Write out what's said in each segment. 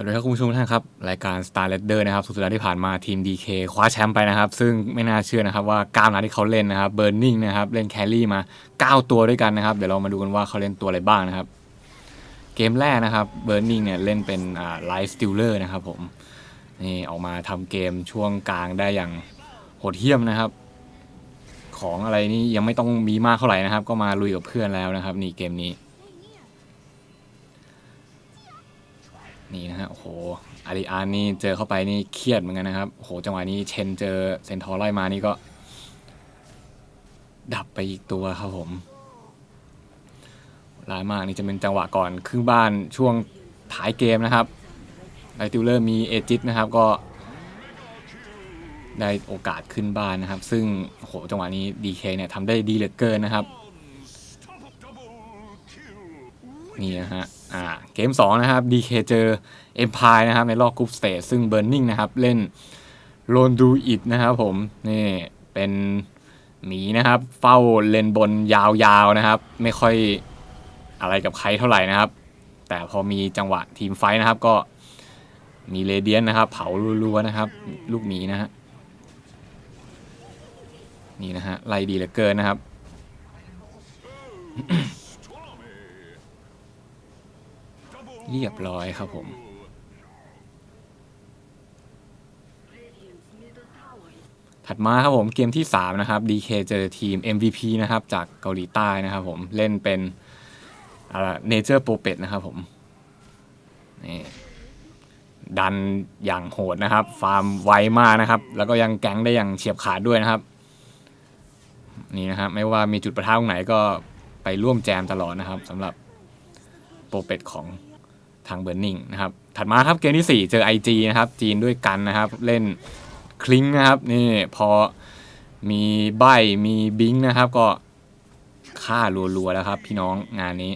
วัสดีครับคุณผู้ชมทุกท่านครับ รายการ Star l e a d e r นะครับสุดสัปดาห์ที่ผ่านมาทีม DK คว้าแชมป์ไปนะครับ ซึ่งไม่น่าเชื่อนะครับว่าก้าวนัดที่เขาเล่นนะครับ Burning นะครับเล่นแครี่มา 9 ตัวด้วยกันนะครับ เดี๋ยวเรามาดูกันว่าเขาเล่นตัวอะไรบ้างนะครับ เกมแรกนะครับ Burning เนี่ยเล่นเป็นอ่า Life Stealer นะครับผมนี่ออกมาทำเกมช่วงกลางได้อย่างโหดเหี้ยมนะครับ ของอะไรนี่ยังไม่ต้องมีมากเท่าไหร่นะครับ ก็มาลุยกับเพื่อนแล้วนะครับ นี่เกมนี้ โอ้โหอาริอานนี่เจอเข้าไปนี่เครียดเหมือนกันนะครับโหจังหวะนี้เชนเจอเซนทอร์ไล่มานี่ก็ ดับไปอีกตัวครับผมร้ายมากนี่จะเป็นจังหวะก่อนครึ่งบ้านช่วงท้ายเกมนะครับไลติวเลอร์มีเอจิตนะครับก็ได้โอกาสขึ้นบ้านนะครับ ซึ่งโหจังหวะนี้ดีเคเนี่ยทำได้ดีเหลือเกินนะครับ นี่นะฮะอ่าเกม 2 นะครับ DK เจอ Empire นะครับ ในรอบกรุ๊ปสเตจซึ่ง Burning นะครับ เล่นโ o นดูอิดนะครับผม นี่เป็นหมีนะครับ เฝ้าเลนบนยาวๆนะครับ ไม่ค่อยอะไรกับใครเท่าไหร่นะครับ แต่พอมีจังหวะทีมไฟท์นะครับก็มีเรเดียนนะครับ เผารัวๆนะครับ ลูกหมีนะฮะนี่นะฮะไล่ดีเหลือเกินนะครับ เรียบร้อยครับผมถัดมาครับผมเกมที่ 3 นะครับ DK เจอทีม MVP นะครับ จากเกาหลีใต้นะครับผมเล่นเป็นอะไรเนเจอร์โปเป็ดนะครับผมนี่ดันอย่างโหดนะครับ ฟาร์มไวมากนะครับ แล้วก็ยังแก๊งได้อย่างเฉียบขาดด้วยนะครับ นี่นะครับไม่ว่ามีจุดประทับตรงไหนก็ไปร่วมแจมตลอดนะครับสำหรับโปรเป็ดของ ทางเบอร์นิงนะครับถัดมาครับเกมที่ 4 เจอ IG นะครับจีนด้วยกันนะครับ เล่นคลิงนะครับนี่พอมีใบมีบิงนะครับ ก็ฆ่ารัวๆแล้วครับ พี่น้องงานนี้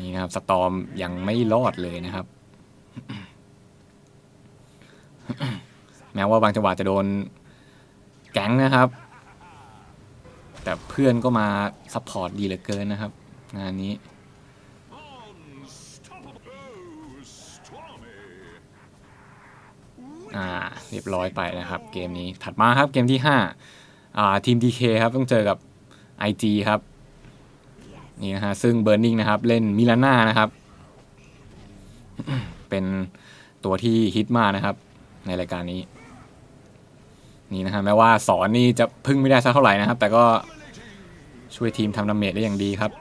นี่นะครับสตอมยังไม่รอดเลยนะครับ แม้ว่าบางจังหวะจะโดนแก๊งนะครับ แต่เพื่อนก็มาซัพพอร์ตดีเหลือเกินนะครับ งานนี้ อ่าเรียบร้อยไปนะครับเกมนี้ถัดมาครับเกมที่5อ่าทีม DK ครับต้องเจอกับ IG ครับนี่นะฮะซึ่ง Burning นะครับเล่นมิลาน่านะครับ เป็นตัวที่ฮิตมากนะครับ ในรายการนี้ นี่นะฮะแม้ว่าสอนนี่จะพึ่งไม่ได้สักเท่าไหร่นะครับ แต่ก็ช่วยทีมทำดาเมจได้อย่างดีครับ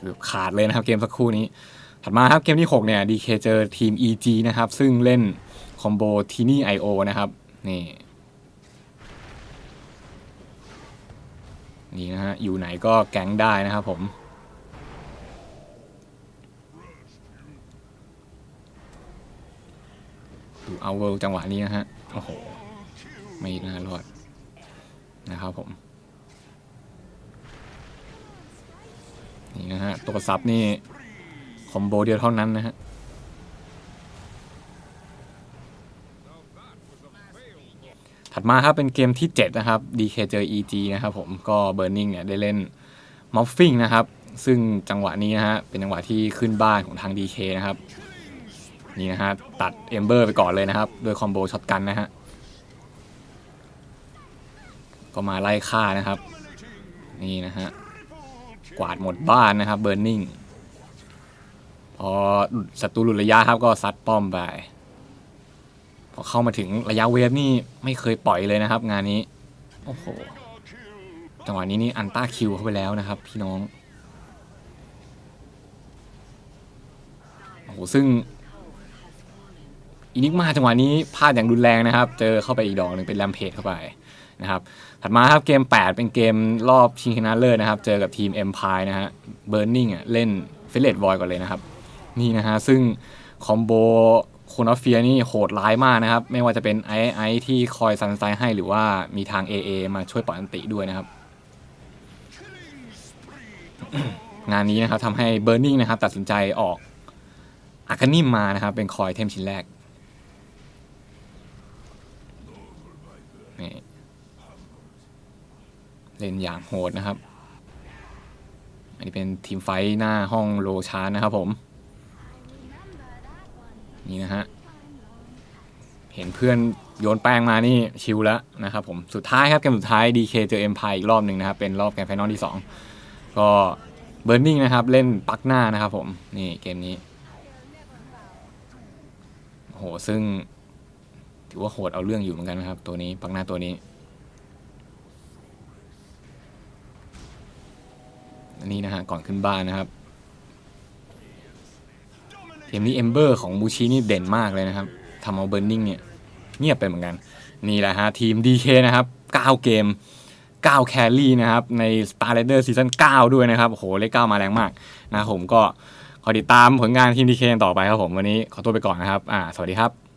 คือขาดเลยนะครับเกมสักครู่นี้ ถัดมาครับเกมที่ 6 เนี่ย DK เจอทีม EG นะครับ ซึ่งเล่นคอมโบทีนี่ IO นะครับ นี่นี่นะฮะ อยู่ไหนก็แก๊งได้นะครับผม ดูเอาเวลจังหวะนี้นะฮะ โอ้โห ไม่น่ารอดนะครับผม นี่นะฮะ ตัวซับนี่ คอมโบเดียวเท่านั้นนะฮะ ถัดมาครับเป็นเกมที่ 7 นะครับ DK เจอ EG นะครับผมก็ Burning เนี่ยได้เล่น m o f f i n g นะครับ ซึ่งจังหวะนี้นะฮะ เป็นจังหวะที่ขึ้นบ้านของทาง DK นะครับ นี่นะฮะ ตัด Ember ไปก่อนเลยนะครับ โดยคอมโบช็อตกันนะฮะก็มาไล่ฆ่านะครับ นี่นะฮะ กวาดหมดบ้านนะครับ Burning พอศัตรูหลุดระยะครับก็ซัดป้อมไป พอเข้ามาถึงระยะเวฟนี่ไม่เคยปล่อยเลยนะครับ งานนี้ โอ้โห จังหวะนี้นี่อันต้าคิวเข้าไปแล้วนะครับ พี่น้อง โอ้โห ซึ่งอินิกมาจังหวะนี้พลาดอย่างรุนแรงนะครับ เจอเข้าไปอีกดอกหนึ่งเป็นแรมเพจเข้าไป นะครับถัดมาครับเกม 8 เป็นเกมรอบชิงชนะเลิศนะครับ เจอกับทีม Empire นะฮะ Burning อะเล่นเฟลเลตบอยก่อนเลยนะครับนี่นะฮะซึ่งคอมโบโคนอฟเฟียนี่โหดร้ายมากนะครับ ไม่ว่าจะเป็นไอไอที่คอยซันไซให้หรือว่ามีทาง AA มาช่วยปล่อยอันติด้วยนะครับ งานนี้นะครับทำให้ Burning นะครับตัดสินใจออกอาคานิมมานะครับ เป็นคอยเทมชิ้นแรก เล่นอย่างโหดนะครับ อันนี้เป็นทีมไฟท์หน้าห้องโลชานะครับผม นี่นะฮะ เห็นเพื่อนโยนแป้งมานี่ชิลแล้วนะครับผม สุดท้ายครับเกมสุดท้าย DK เจอ Empire อีกรอบหนึ่งนะครับ เป็นรอบแกรนด์ไฟนอลที่ 2 ก็เบิร์นนิ่งนะครับ เล่นปักหน้านะครับผม นี่เกมนี้โหซึ่งถือว่าโหดเอาเรื่องอยู่เหมือนกันนะครับ ตัวนี้ปักหน้าตัวนี้ อันนี้นะฮะก่อนขึ้นบ้านนะครับเกมนี้เอมเบอร์ของมูชินี่เด่นมากเลยนะครับทำเอาเบิร์นิงเนี่ยเงียบไปเหมือนกัน นี่แหละฮะทีม DK นะครับ 9 เกม 9 แคลรี่นะครับ ใน Star Raider Season 9ด้วยนะครับโหเลข9มาแรงมากนะครับผมก็ขอติดตามผลงานทีม DK ต่อไปครับผมวันนี้ขอตัวไปก่อนนะครับอ่าสวัสดีครับ